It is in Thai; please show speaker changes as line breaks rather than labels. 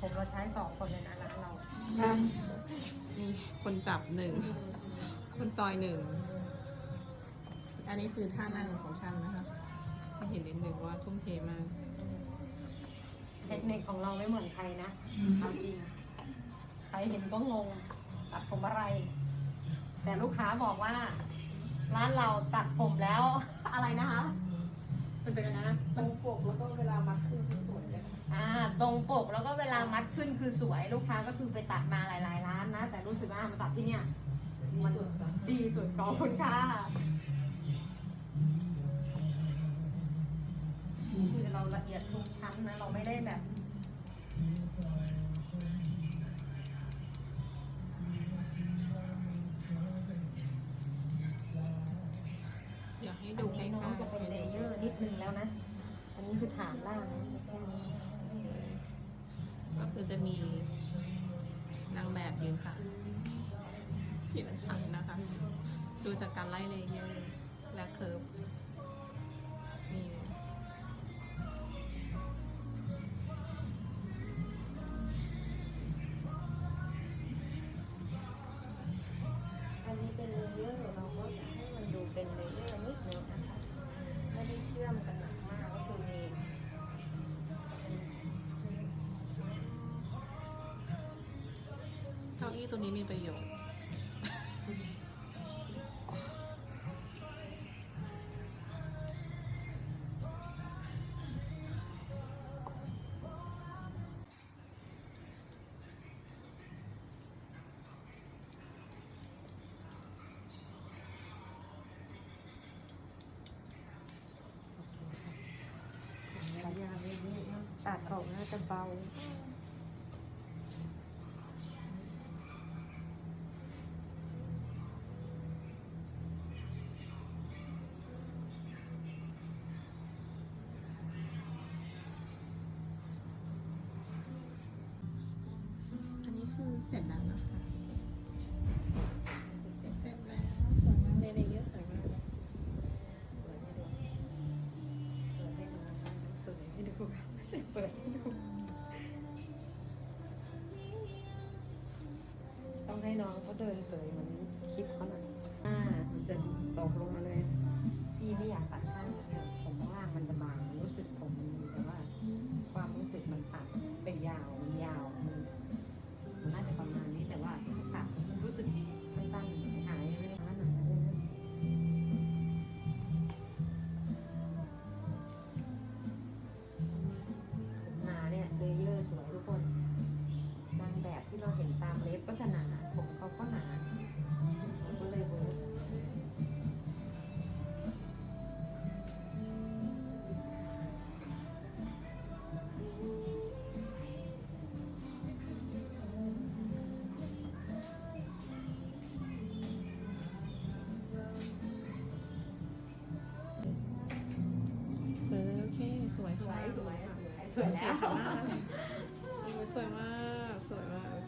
ผมเราใช้สองคนเลยนะร้านเรา
นี่คนจับหนึ่ง คนซอยหนึ่ง อันนี้คือท่านั่งของช่างนะคะให้เห็นนิดนึงว่าทุ่มเทมาก
เทคนิคของเราไม่เหมือนใครนะเอาจริงใครเห็นก็งง ตัดผมอะไร แต่ลูกค้าบอกว่า ร้านเราตัดผมแล้วอะไรนะคะเป็นไปกันนะ
ตรงปกแล้วก็เวลามัดขึ้นสวยเลย
อ่าตรงปกแล้วก็เวลามัด ขึ้นคือสวยลูกค้าก็คือไปตัดมาหลายๆร้านนะ แต่รู้สึกว่ามาตัดที่เนี่ยมันดีสุดขอบคุณค่ะคือเราละเอียดทุกชั้นนะ เราไม่ได้แบบ
อยากให้
ดู
ดูใก
ให้
ล้
น้องจะเป็นเลเยอร์นิดนึงแล้วนะ อันนี้คือฐานล่างนะแค่นี้
ๆ ก็คือจะมีนางแบบยืนจับทีละชั้นนะคะ ดูจากการไล่เลเยอร์
อี้
ตัวนี้มีประโยชน์
ระยะนี้ตัดออกน่าจะเบา
เสร็จแล้วนะคะเสร็จแล้วสวยมากเลยเลเยอร์สวยมาก
เปิดให้ดูเปิดให้ดูสวยให้ดูไม่ใช่เปิดให้ดูต้องให้น้องเขาเดินเสยเหมือนคลิปเขาหน่อยอ่ามันจะ สวยสวย
สวย
สวยสวยแล้ว
สวยมาก สวยมาก